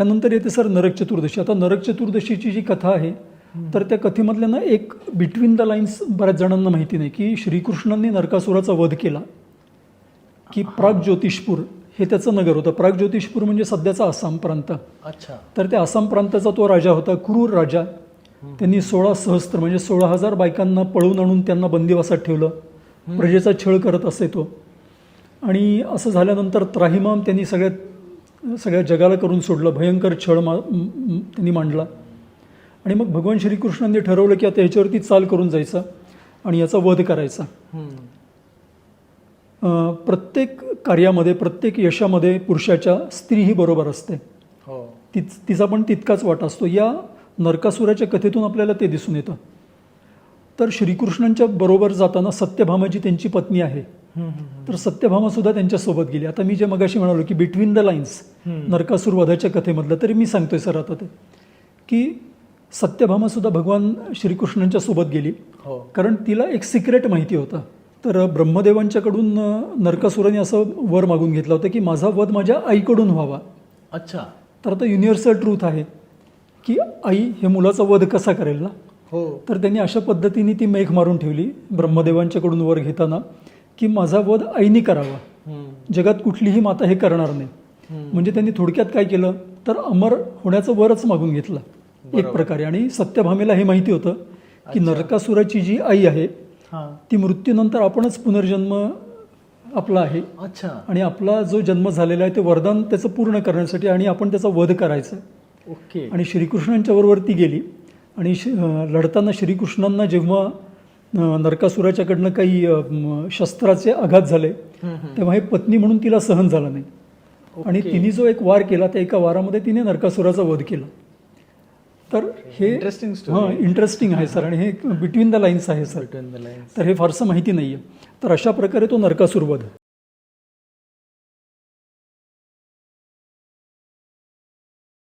त्यानंतर येते सर नरक चतुर्दशी. आता नरक चतुर्दशीची जी कथा आहे तर त्या कथेमधल्या ना एक बिटवीन द लाईन्स बऱ्याच जणांना माहिती नाही की श्रीकृष्णांनी नरकासुराचा वध केला की प्राग ज्योतिषपूर हे त्याचं नगर होतं. प्राग ज्योतिषपूर म्हणजे सध्याचा आसाम प्रांत. अच्छा. तर त्या आसाम प्रांताचा तो राजा होता क्रूर राजा. त्यांनी सोळा सहस्त्र म्हणजे सोळा हजार बायकांना पळून आणून त्यांना बंदिवासात ठेवलं. प्रजेचा छळ करत असे तो. आणि असं झाल्यानंतर त्राहिमाम त्यांनी सगळ्यात सगळ्या जगाला करून सोडलं. भयंकर छळ मा त्यांनी मांडला. आणि मग भगवान श्रीकृष्णांनी ठरवलं की आता याच्यावरती चाल करून जायचा आणि याचा वध करायचा. प्रत्येक कार्यामध्ये प्रत्येक यशामध्ये पुरुषाच्या स्त्रीही बरोबर असते. हो. तिच तिचा पण तितकाच वाटा असतो. या नरकासुराच्या कथेतून आपल्याला ते दिसून येतं. तर श्रीकृष्णांच्या बरोबर जाताना सत्यभामा जी त्यांची पत्नी आहे. तर सत्यभामा सुद्धा त्यांच्यासोबत गेली. आता मी जे मगाशी म्हणालो की बिटवीन द लाईन्स. नरकासूर वधाच्या कथेमधलं तरी मी सांगतोय सर आता ते की सत्यभामा सुद्धा भगवान श्रीकृष्णांच्या सोबत गेली. हो. कारण तिला एक सिक्रेट माहिती होतं. तर ब्रह्मदेवांच्याकडून नरकासुराने असं वर मागून घेतलं होतं की माझा वध माझ्या आईकडून व्हावा. अच्छा. तर आता युनिव्हर्सल ट्रूथ आहे की आई हे मुलाचा वध कसा करेल ना? हो. तर त्यांनी अशा पद्धतीने ती मेघ मारून ठेवली ब्रह्मदेवांच्याकडून वर घेताना. की माझा वध आईने करावा. जगात कुठलीही माता हे करणार नाही. म्हणजे त्यांनी थोडक्यात काय केलं? तर अमर होण्याचं वरच मागून घेतलं. एक प्रकारे. आणि सत्यभामेला हे माहिती होतं की नरकासुराची जी आई आहे ती मृत्यूनंतर आपणच पुनर्जन्म आपला आहे. अच्छा. आणि आपला जो जन्म झालेला आहे ते वरदान त्याचं पूर्ण करण्यासाठी आणि आपण त्याचा वध करायचा. ओके. आणि श्रीकृष्णांच्या बरोबर ती गेली. आणि लढताना श्रीकृष्णांना जेव्हा नरकासुराच्याकडनं काही शस्त्राचे आघात झाले. तेव्हा हे पत्नी म्हणून तिला सहन झालं नाही आणि. तिने जो एक वार केला त्या एका वारामध्ये तिने नरकासुराचा वध केला तर हे. हां इंटरेस्टिंग आहे सर आणि हे बिटवीन द लाईन्स आहे सर. तर हे फारसं माहिती नाही आहे तर अशा प्रकारे तो नरकासूर वध